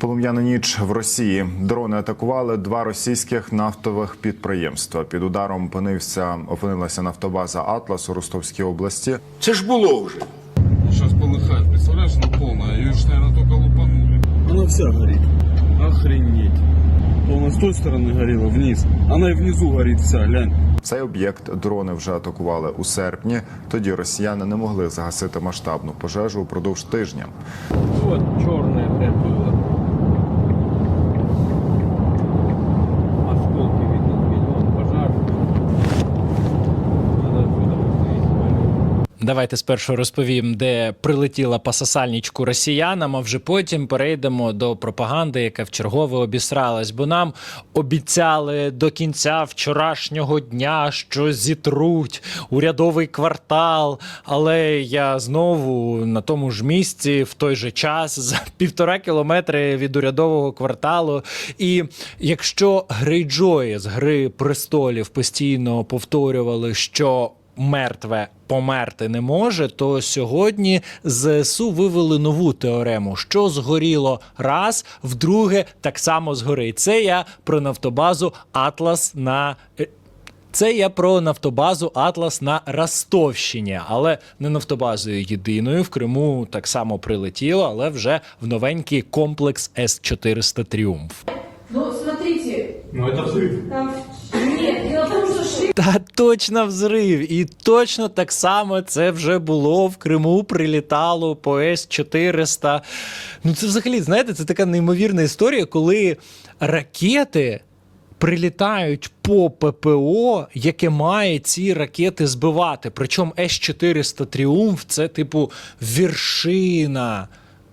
Полум'яна ніч в Росії. Дрони атакували два російських нафтових підприємства. Під ударом опинився опинилася нафтобаза Атлас у Ростовській області. Це ж було вже. Сейчас полыхает, представляешь, она полная. Ее же, наверное, только лупанули. Она вся горит. Охренеть. Вон с той стороны горела вниз. Она и внизу горит вся, глянь. Цей об'єкт дрони вже атакували у серпні. Тоді росіяни не могли загасити масштабну пожежу упродовж тижня. Вот черное это Давайте спершу розповім, де прилетіла по сосальничку росіянам, а вже потім перейдемо до пропаганди, яка вчергове обісралась. Бо нам обіцяли до кінця вчорашнього дня, що зітруть урядовий квартал. Але я знову на тому ж місці в той же час за півтора кілометри від урядового кварталу. І якщо Грейджої з Гри престолів постійно повторювали, що мертве померти не може, то сьогодні ЗСУ вивели нову теорему, що згоріло раз, вдруге так само згорить. Це я про нафтобазу Атлас на. е, Це я про нафтобазу Атлас на Ростовщині, але не нафтобазою єдиною. В Криму так само прилетіло, але вже в новенький комплекс С-400 Тріумф. Ну, смотрите, Ну, это взрыв. там... Нет, дело в том, что шип Та точно взрив. І точно так само це вже було в Криму. Прилітало по С-400. Ну, це взагалі, знаєте, це така неймовірна історія, коли ракети. Прилітають по ППО, яке має ці ракети збивати. Причому С-400 Тріумф це типу віршина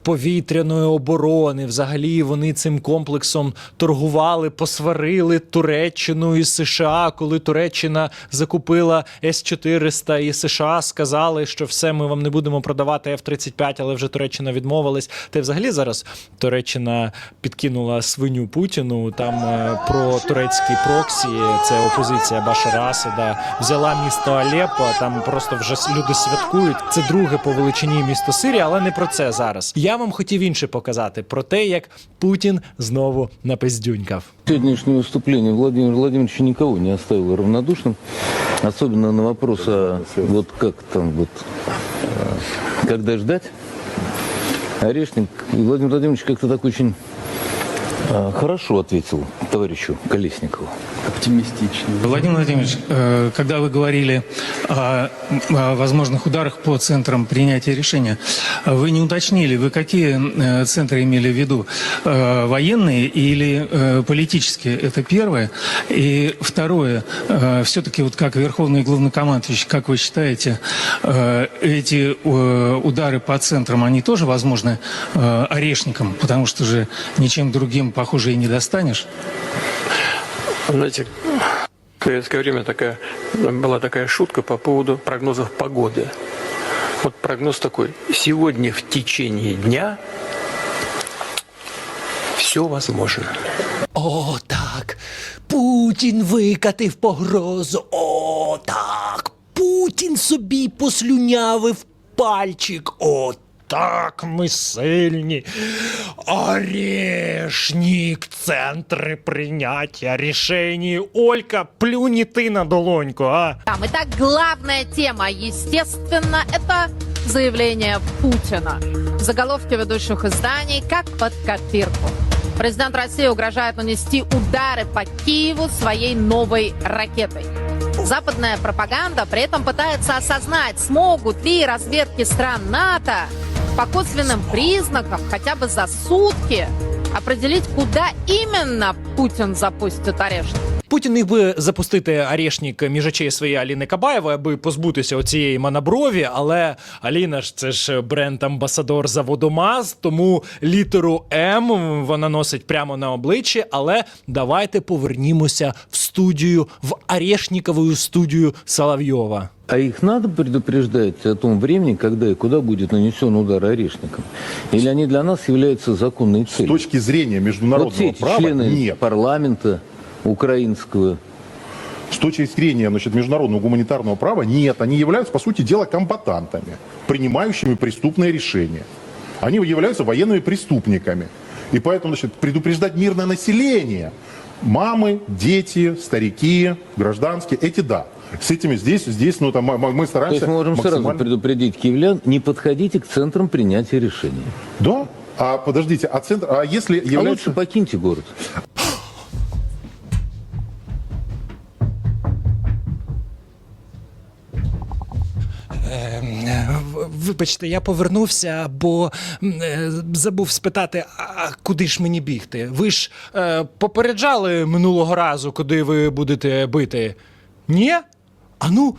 повітряної оборони. Взагалі вони цим комплексом торгували, посварили Туреччину і США, коли Туреччина закупила С-400 і США сказали, що все, ми вам не будемо продавати F-35, але вже Туреччина відмовилась. Та й взагалі зараз Туреччина підкинула свиню Путіну там е, про турецький проксі. Це опозиція Башара Асада. Взяла місто Алеппо, там просто вже люди святкують. Це друге по величині місто Сирія, але не про це зараз. Я вам хотів інше показати про те, як Путін знову напиздюнькав. Сьогоднішнє виступлення Владимира Владимировича нікого не оставило равнодушним, особенно на вопрос, а вот как там вот, когда ждать, Орешник, Владимир Владимирович как-то так очень хорошо ответил товарищу Колесникову. Оптимистично. Владимир Владимирович, э, когда вы говорили о, возможных ударах по центрам принятия решения, вы не уточнили, вы какие э, центры имели в виду? Э, Военные или политические? Это первое. И второе, все-таки вот как Верховный главнокомандующий, как вы считаете, эти удары по центрам, они тоже возможны орешником? Потому что же ничем другим, похоже, и не достанешь. Знаете, в советское время такая, была такая шутка по поводу прогнозов погоды. Вот прогноз такой. Сегодня в течение дня все возможно. О, так. Путін викатив погрозу. О, так. Путін собі послюнявив пальчик. О, так, ми сильні. Орешник, центри прийняття рішень. Олька, плюні ти на долоньку, а? Там. Итак, главная тема, естественно, это заявление Путина. В заголовке ведущих изданий как под копирку. Президент России угрожает нанести удары по Киеву своей новой ракетой. Западная пропаганда при этом пытается осознать, смогут ли разведки стран НАТО по косвенным признакам хотя бы за сутки определить, куда именно Путин запустит орешник. Путін міг би запустити арешник між очей своєї Аліни Кабаєвої, аби позбутися оцієї манаброві, але Аліна ж це ж бренд-амбасадор заводу МАЗ, тому літеру М вона носить прямо на обличчі. Але давайте повернімося в студію, в Арешникову студію Соловйова. А их надо предупреждать о том времени, когда и куда будет нанесен удар орешником? Или они для нас являются законной С точки зрения Вот международного все эти права члены нет. парламента украинского, С точки зрения значит, международного гуманитарного права нет. Они являются, по сути дела, комбатантами, принимающими преступные решения. Они являются военными преступниками. И поэтому, значит, предупреждать мирное население, мамы, дети, старики, гражданские, эти да. С этими здесь, здесь, ну, там, мы- мы То стараемся есть мы можем сразу максимально- предупредить киевлян, не подходите к центрам принятия решений. Да? А подождите, а центр, а если А является... лучше покиньте город. Вибачте, я повернувся, бо е, забув спитати, а куди ж мені бігти? Ви ж е, попереджали минулого разу, куди ви будете бити? Ні? Ану,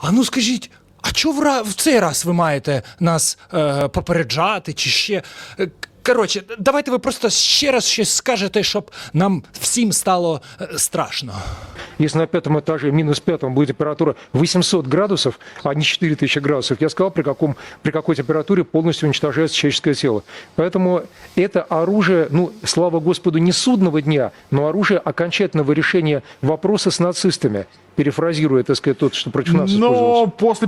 ану скажіть, а чого в, цей раз ви маєте нас е, попереджати чи ще? Е, к- Коротше, давайте ви просто ще раз щось скажете, щоб нам всім стало страшно. Если на пятом этаже, минус пятом, будет температура 800 градусов, а не 4000 градусов, я сказал, при, каком, при какой температуре полностью уничтожается человеческое тело. Поэтому это оружие, ну, слава Господу, не судного дня, но оружие окончательного решения вопроса с нацистами. Перефразируя, так сказать, то, что против нас. Но после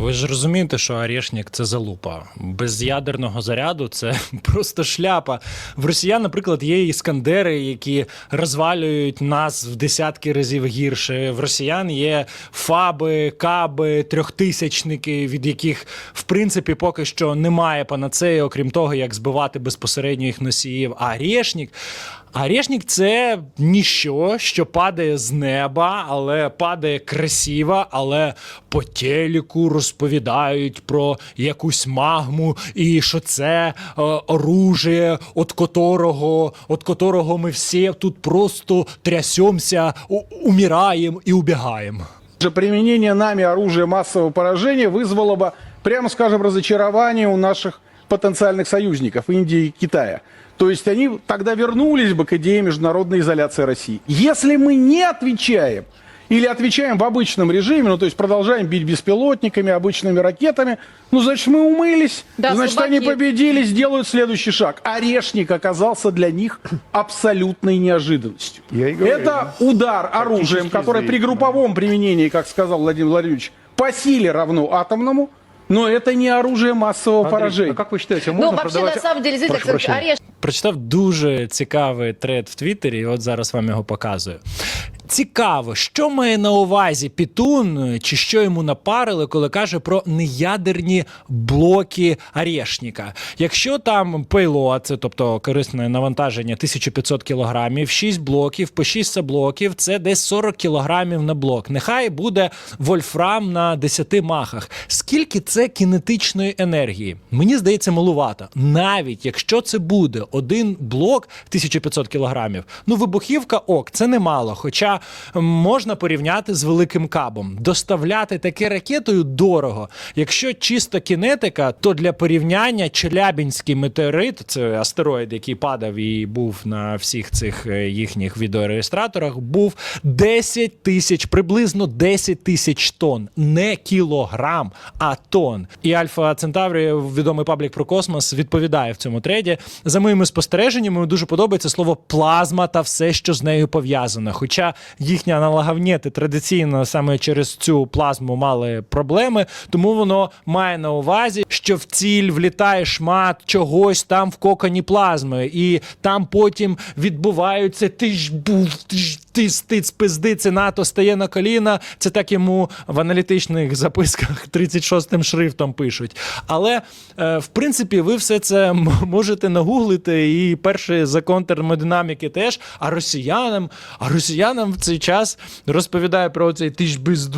Ви ж розумієте, що Орешник – це залупа. Без ядерного заряду це просто шляпа. В росіян, наприклад, є іскандери, які розвалюють нас в десятки разів гірше. В росіян є фаби, каби, трьохтисячники, від яких, в принципі, поки що немає панацеї, окрім того, як збивати безпосередньо їх носіїв. А Орешник – Орешник – це ніщо, що падає з неба, але падає красиво, але по телеку розповідають про якусь магму, і що це е, оружие, от которого, от которого ми всі тут просто трясемося, у- умираємо і убігаємо. же применение нами оружия массового поражения вызвало бы, прямо скажем, разочарование у наших потенциальных союзников Индии и Китая. То есть они тогда вернулись бы к идее международной изоляции России. Если мы не отвечаем или отвечаем в обычном режиме, ну то есть продолжаем бить беспилотниками, обычными ракетами, ну значит мы умылись, Да, значит слабаки. они победили, сделают следующий шаг. Орешник оказался для них абсолютной неожиданностью. Я и говорю, Это удар оружием, которое при групповом применении, как сказал Владимир Владимирович, по силе равно атомному, но это не оружие массового Андрей, поражения. а как вы считаете, Ну, можно вообще, продавать... на самом деле, знаете, Прошу. Орешник Прочитав дуже цікавий тред в Твіттері, і от зараз вам його показую. Цікаво, що має на увазі Пітун, чи що йому напарили, коли каже про неядерні блоки Орешника. Якщо там пейло, це тобто корисне навантаження 1500 кілограмів, 6 блоків, по 6 блоків, це десь 40 кілограмів на блок. Нехай буде вольфрам на 10 махах. Скільки це кінетичної енергії? Мені здається, малувато. Навіть якщо це буде один блок 1500 кілограмів, ну вибухівка ок, це немало. Хоча можна порівняти з великим кабом. Доставляти таке ракетою дорого. Якщо чисто кінетика, то для порівняння Челябінський метеорит, це астероїд, який падав і був на всіх цих е, їхніх відеореєстраторах, був 10 тисяч, приблизно 10 тисяч тонн, не кілограм, а тонн. І Альфа Центаврі, відомий паблік про космос, відповідає в цьому треді. За моїми спостереженнями, дуже подобається слово плазма та все, що з нею пов'язано. Хоча їхні аналоговнєти традиційно саме через цю плазму мали проблеми, тому воно має на увазі, що в ціль влітає шмат чогось там в коконі плазми, і там потім відбуваються ти ж був, ти ж ти стиць пизди, це НАТО стає на коліна. Це так йому в аналітичних записках 36-м шрифтом пишуть. Але е, в принципі ви все це можете нагуглити. І перший закон термодинаміки теж. А росіянам, а росіянам цей час розповідає про цей ти ж без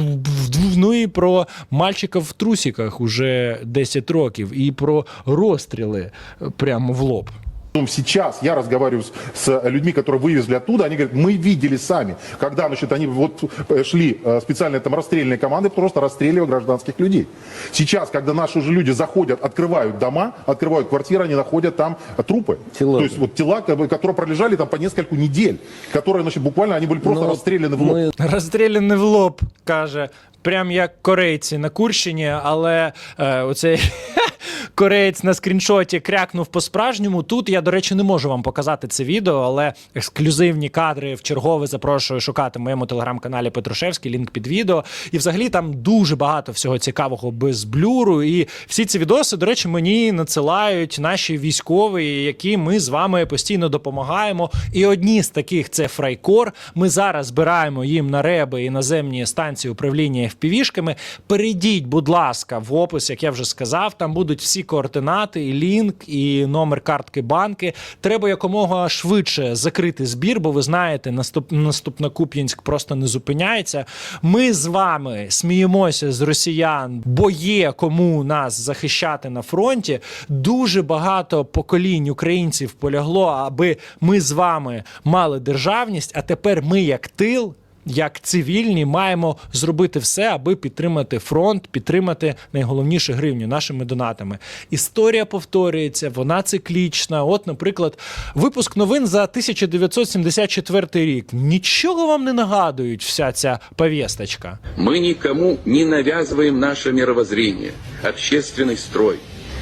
ну і про мальчика в трусіках уже 10 років, і про розстріли прямо в лоб. Ну, Сейчас я разговариваю с, с людьми, которые вывезли оттуда, они говорят, мы видели сами, когда значит, они вот э, шли э, специальные там расстрельные команды, просто расстреливая гражданских людей. Сейчас, когда наши уже люди заходят, открывают дома, открывают квартиры, они находят там трупы. Тела. То есть вот тела, которые пролежали там по нескольку недель, которые, значит, буквально они были просто Ну, расстреляны в лоб. мы Розстріляний в лоб, каже прям як корейці на Курщині, але е, оцей кореєць на скріншоті крякнув по-справжньому. Тут я, до речі, не можу вам показати це відео, але ексклюзивні кадри в чергове запрошую шукати в моєму телеграм-каналі Петрушевський, лінк під відео. І взагалі там дуже багато всього цікавого без блюру. І всі ці відоси, до речі, мені надсилають наші військові, які ми з вами постійно допомагаємо. І одні з таких це Фрайкор. Ми зараз збираємо їм на реби і наземні станції управління FPV-шками. Перейдіть, будь ласка, в опис, як я вже сказав. Там будуть всі координати, і лінк, і номер картки банки. Треба якомога швидше закрити збір, бо ви знаєте, наступ наступна Куп'янськ просто не зупиняється. Ми з вами сміємося з росіян, бо є кому нас захищати на фронті. Дуже багато поколінь українців полягло, аби ми з вами мали державність. А тепер ми, як тил Як цивільні маємо зробити все, аби підтримати фронт, підтримати найголовніше гривню нашими донатами. Історія повторюється, вона циклічна. От, наприклад, випуск новин за 1974 рік. Нічого вам не нагадують вся ця повісточка. Мы никому не навязываем наше мировоззрение, общественный строй.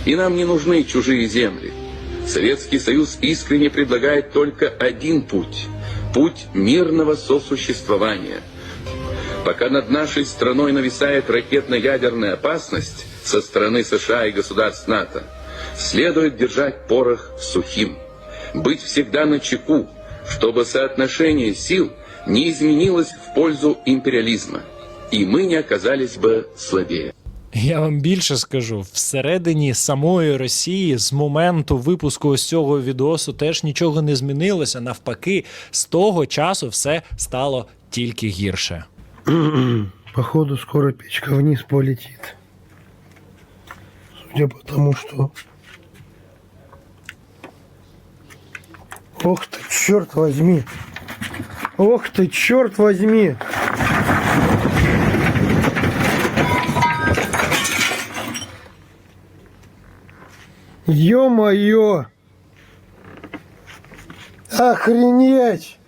И нам не нужны чужие земли. Советский Союз искренне предлагает только один путь – путь мирного сосуществования. Пока над нашей страной нависает ракетно-ядерная опасность со стороны США и государств НАТО, следует держать порох сухим, быть всегда на чеку, чтобы соотношение сил не изменилось в пользу империализма, и мы не оказались бы слабее. Я вам більше скажу, всередині самої Росії з моменту випуску ось цього відосу теж нічого не змінилося. Навпаки, з того часу все стало тільки гірше. Походу, скоро печка вниз полетит. Судя по тому, что... Ох ты, черт возьми! Ох ты, черт возьми! Ё-моё! Охренеть!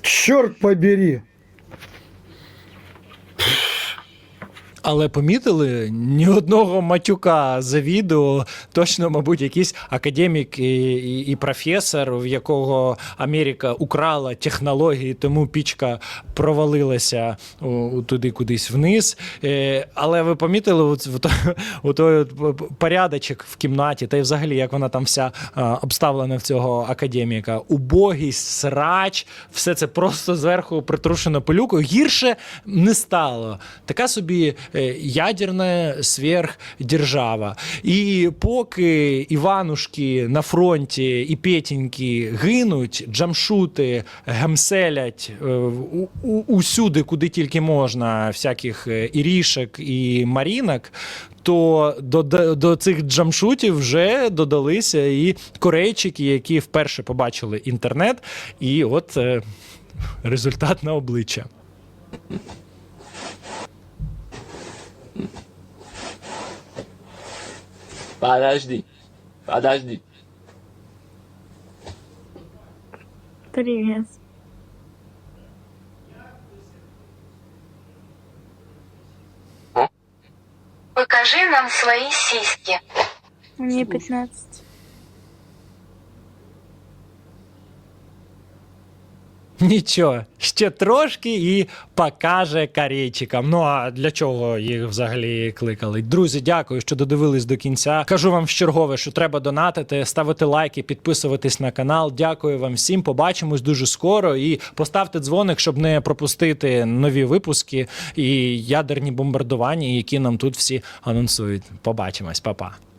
Черт побери! Але помітили ні одного матюка за відео. Точно, мабуть, якийсь академік і, і, і професор, в якого Америка украла технології, тому пічка провалилася у, у туди кудись вниз. Е, але ви помітили от, от той порядочок в кімнаті, та й взагалі, як вона там вся обставлена в цього академіка. Убогість, срач, все це просто зверху притрушено пилюкою. Гірше не стало. Така собі е, ядерна сверхдержава. І поки Іванушки на фронті і Петіньки гинуть, джамшути гемселять у- усюди, куди тільки можна, всяких ірішек і марінок. То до, до, до цих джамшутів вже додалися і корейчики, які вперше побачили інтернет, і от е, результат на обличчя. Подожди, подожди. Привет. Покажи нам свои сиськи. Мне 15. Нічого, ще трошки і покаже корейчикам. Ну а для чого їх взагалі кликали? Друзі, дякую, що додивились до кінця. Кажу вам в чергове, що треба донатити, ставити лайки, підписуватись на канал. Дякую вам всім. Побачимось дуже скоро. І поставте дзвоник, щоб не пропустити нові випуски і ядерні бомбардування, які нам тут всі анонсують. Побачимось, Па-па.